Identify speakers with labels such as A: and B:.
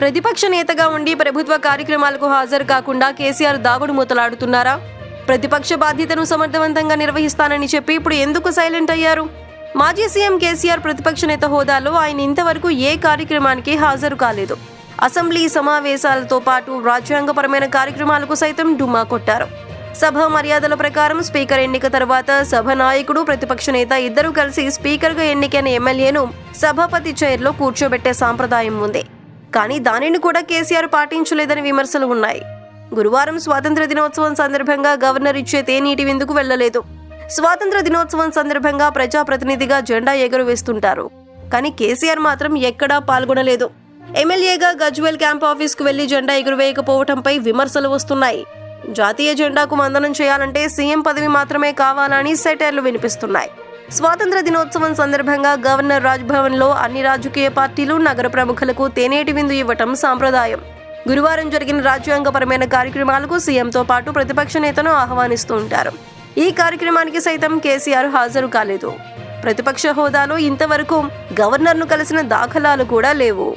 A: ప్రతిపక్ష నేతగా ఉండి ప్రభుత్వ కార్యక్రమాలకు హాజరు కాకుండా కేసీఆర్ దాగుడు మూతలాడుతున్నారా? ప్రతిపక్ష బాధ్యతను సమర్థవంతంగా నిర్వహిస్తానని చెప్పి ఇప్పుడు ఎందుకు సైలెంట్ అయ్యారు? మాజీ సీఎం కేసీఆర్ ప్రతిపక్ష నేత హోదాలో ఆయన ఇంతవరకు ఏ కార్యక్రమానికి హాజరు కాలేదు. అసెంబ్లీ సమావేశాలతో పాటు రాజ్యాంగపరమైన కార్యక్రమాలకు సైతం డుమా కొట్టారు. సభ మర్యాదల ప్రకారం స్పీకర్ ఎన్నిక తర్వాత సభ నాయకుడు ప్రతిపక్ష నేత ఇద్దరూ కలిసి స్పీకర్గా ఎన్నికైన ఎమ్మెల్యేను సభాపతి చైర్లో కూర్చోబెట్టే సాంప్రదాయం ఉంది. కానీ దానిని కూడా కేసీఆర్ పాటించలేదని విమర్శలు ఉన్నాయి. గురువారం స్వాతంత్ర దినోత్సవం సందర్భంగా గవర్నర్ ఇచ్చే తేనీటి విందుకు వెళ్ళలేదు స్వాతంత్ర దినోత్సవం సందర్భంగా ప్రజాప్రతినిధిగా జెండా ఎగురవేస్తుంటారు. కానీ కేసీఆర్ మాత్రం ఎక్కడా పాల్గొనలేదు. ఎమ్మెల్యేగా గజ్వేల్ క్యాంప్ ఆఫీస్కు వెళ్ళి జెండా ఎగురవేయకపోవడంపై విమర్శలు వస్తున్నాయి. జాతీయ జెండాకు మందనం చేయాలంటే సీఎం పదవి మాత్రమే కావాలని సెటైర్లు వినిపిస్తున్నాయి. స్వాతంత్ర దినోత్సవం సందర్భంగా గవర్నర్ రాజ్భవన్లో అన్ని రాజకీయ పార్టీలు నగర ప్రముఖులకు తేనేటి విందు ఇవ్వటం సాంప్రదాయం. గురువారం జరిగిన రాజ్యాంగపరమైన కార్యక్రమాలకు సీఎంతో పాటు ప్రతిపక్ష నేతను ఆహ్వానిస్తూ ఉంటారు. ఈ కార్యక్రమానికి సైతం కేసీఆర్ హాజరు కాలేదు. ప్రతిపక్ష హోదాలో ఇంతవరకు గవర్నర్ను కలిసిన దాఖలాలు కూడా లేవు.